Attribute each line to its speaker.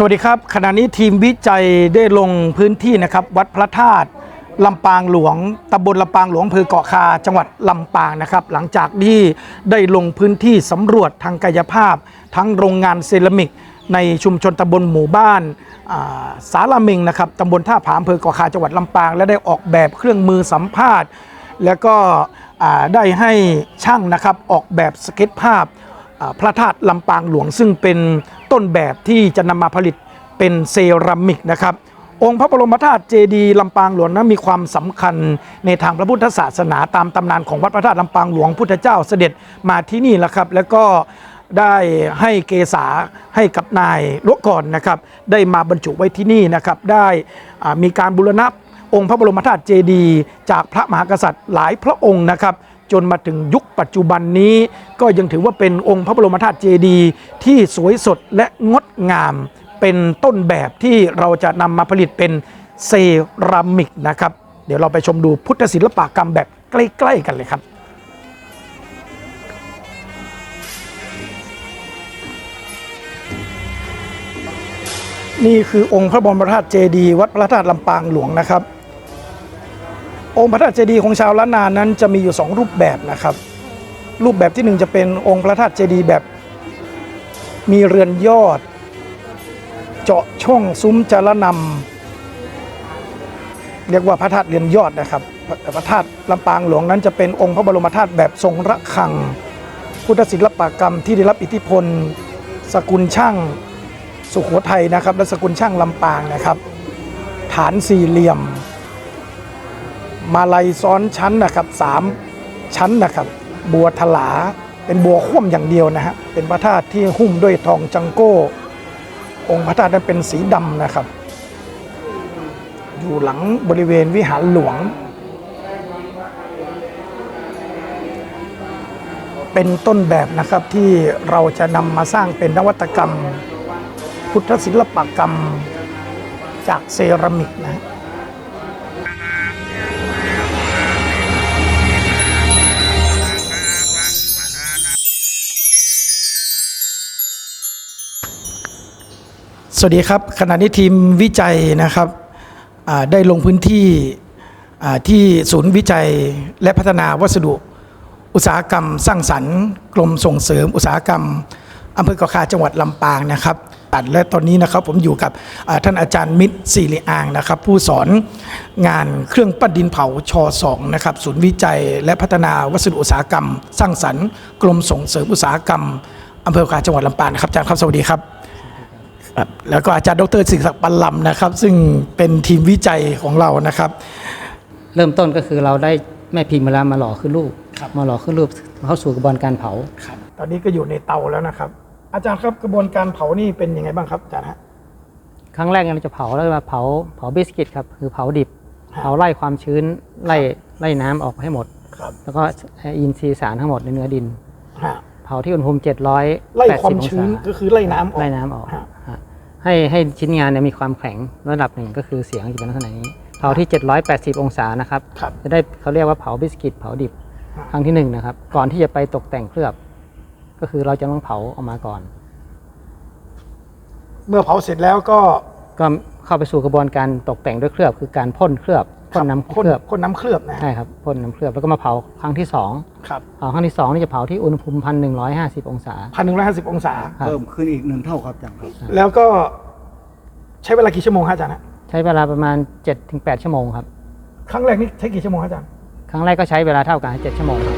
Speaker 1: สวัสดีครับ ขณะนี้ทีมวิจัยได้ลงพื้นที่นะครับ วัดพระธาตุลำปางหลวงตำบลลำปางหลวงอำเภอเกาะคา จังหวัดลำปางนะครับ หลังจากที่ได้ลงพื้นที่สำรวจทางกายภาพ ทั้งโรงงานเซรามิก ในชุมชนตำบลหมู่บ้านาสาราเมงนะครับตำบลท่าผาอำเภอเกาะคาจังหวัดลำปาง และได้ออกแบบเครื่องมือสัมภาษณ์ แล้วก็ได้ให้ช่างนะครับออกแบบสเก็ตภาพ พระธาตุลำปางหลวงซึ่งเป็นต้นแบบที่จะนำมาผลิตเป็นเซรามิกนะครับ องค์พระบรมธาตุเจดีย์ลำปางหลวงนั้นมีความสำคัญในทางพระพุทธศาสนาตามตำนานของวัดพระธาตุลำปางหลวงพุทธเจ้าเสด็จมาที่นี่แหละครับ แล้วก็ได้ให้เกษาให้กับนายลวงก่อนนะครับ ได้มาบรรจุไว้ที่นี่นะครับ ได้มีการบูรณะองค์พระบรมธาตุเจดีย์จากพระมหากษัตริย์หลายพระองค์นะครับ จนมาถึงยุคปัจจุบันนี้ ก็ยังถือว่าเป็นองค์พระบรมธาตุเจดีย์ที่สวยสดและงดงาม เป็นต้นแบบที่เราจะนำมาผลิตเป็นเซรามิกนะครับ เดี๋ยวเราไปชมดูพุทธศิลปกรรมแบบใกล้ ๆ กันเลยครับนี่คือองค์พระบรมธาตุเจดีย์วัดพระธาตุลำปางหลวงนะครับ องค์พระธาตุเจดีย์ของชาวล้านนานั้นจะมีอยู่สองรูปแบบนะครับ รูปแบบที่หนึ่งจะเป็นองค์พระธาตุเจดีย์แบบมีเรือนยอด เจาะช่องซุ้มจารนำเรียกว่าพระธาตุเรือนยอดนะครับพระธาตุลำปางหลวงนั้นจะเป็นองค์พระบรมธาตุแบบทรงระฆัง พุทธศิลปกรรมที่ได้รับอิทธิพล สกุลช่างสุขโขทัยนะครับ และสกุลช่างลำปางนะครับ ฐานสี่เหลี่ยม มาลัยซ้อนชั้นนะครับสามชั้นนะครับ บัวถลาเป็นบัวคว่ำอย่างเดียวนะฮะเป็นพระธาตุที่หุ้มด้วยทองจังโก้ องค์พระธาตุนั้นเป็นสีดำนะครับ อยู่หลังบริเวณวิหารหลวง เป็นต้นแบบนะครับที่เราจะนำมาสร้างเป็นนวัตกรรม พุทธศิลปกรรมจากเซรามิกนะ สวัสดีครับขณะนี้ทีมวิจัยนะครับได้ลงพื้นที่ที่ศูนย์วิจัยและพัฒนาวัสดุ อุตสาหกรรม สร้างสรรค์ กรมส่งเสริม อุตสาหกรรมอำเภอกาะคาจังหวัดลำปางนะครับและตอนนี้นะครับผมอยู่กับท่านอาจารย์มิตรศิริอางนะครับ ผู้สอนงานเครื่องปั้นดินเผาช2นะครับศูนย์วิจัยและพัฒนาวัสดุอุตสาหกรรม สร้างสรรค์ กรมส่งเสริมอุตสาหกรรมอำเภอกาะคาจังหวัดลำปางนะครับอาจารย์ครับสวัสดีครับ แล้วก็อาจารย์ดรสิงห์ศักดิ์ปัลลำนะครับ ซึ่งเป็นทีมวิจัยของเรานะครับ
Speaker 2: เริ่มต้นก็คือเราได้แม่พิมพ์มาแล้วมาหล่อขึ้นรูป
Speaker 1: ครับ
Speaker 2: มาหล่อขึ้นรูปเข้าสู่กระบวนการเผา
Speaker 1: ครับตอนนี้ก็อยู่ในเตาแล้วนะครับ อาจารย์ครับกระบวนการเผานี่เป็นยังไงบ้างครับอาจารย์ฮะ
Speaker 2: ครั้งแรกเราจะเผาแล้วมาเผาเผาบิสกิตครับคือเผาดิบ
Speaker 1: ครับ
Speaker 2: เผาไล่ความชื้นไล่ไล่น้ำออกให้หมด
Speaker 1: ครับ
Speaker 2: แล้วก็อินทรีย์สารทั้งหมดในเนื้อดิน
Speaker 1: ฮะ
Speaker 2: เผาที่อุณหภูมิ700
Speaker 1: ไล่ความชื้นก็คือไล่น้ำออก
Speaker 2: ไล่น้ำออก
Speaker 1: ฮะ
Speaker 2: ฮะ ให้ให้ชิ้นงานเนี่ยมีความแข็งระดับหนึ่งก็คือเสียงจะเป็นลักษณะนี้เผาที่ 780 องศานะครับ
Speaker 1: ครับ
Speaker 2: จะได้เขาเรียกว่าเผาบิสกิตเผาดิบ
Speaker 1: ฮะ
Speaker 2: ครั้งที่หนึ่งนะครับ ก่อนที่จะไปตกแต่งเคลือบ ก็คือเราจะต้องเผาออกมาก่อน
Speaker 1: เมื่อเผาเสร็จแล้วก็
Speaker 2: ก็เข้าไปสู่กระบวนการตกแต่งด้วยเคลือบ คือการพ่นเคลือบ พ่นน้ำเค
Speaker 1: พ่น
Speaker 2: ลือบ
Speaker 1: พ่นน้ำเคลือบนะฮะ
Speaker 2: ใช่ครับพ่นน้ำเคลือบแล้วก็มาเผาครั้งที่สอง
Speaker 1: ครับ
Speaker 2: เผาครั้งที่สองนี่จะเผาที่อุณหภูมิพันหนึ่งร้อยห้าสิบองศา
Speaker 1: พันหนึ่งร้อยห้าสิบองศา
Speaker 2: ครับ
Speaker 3: เพิ่มขึ้นอีกหนึ่งเท่าครับอาจารย์ครับ
Speaker 1: แล้วก็ใช้เวลากี่ชั่วโมงฮะอาจารย์ฮะ
Speaker 2: ใช้เวลาประมาณ7-8ชั่วโมงครับ
Speaker 1: ครั้งแรกนี่ใช้กี่ชั่วโมงฮะอาจารย์
Speaker 2: ครั้งแรกก็ใช้เวลาเท่ากัน7ชั่วโมงครับ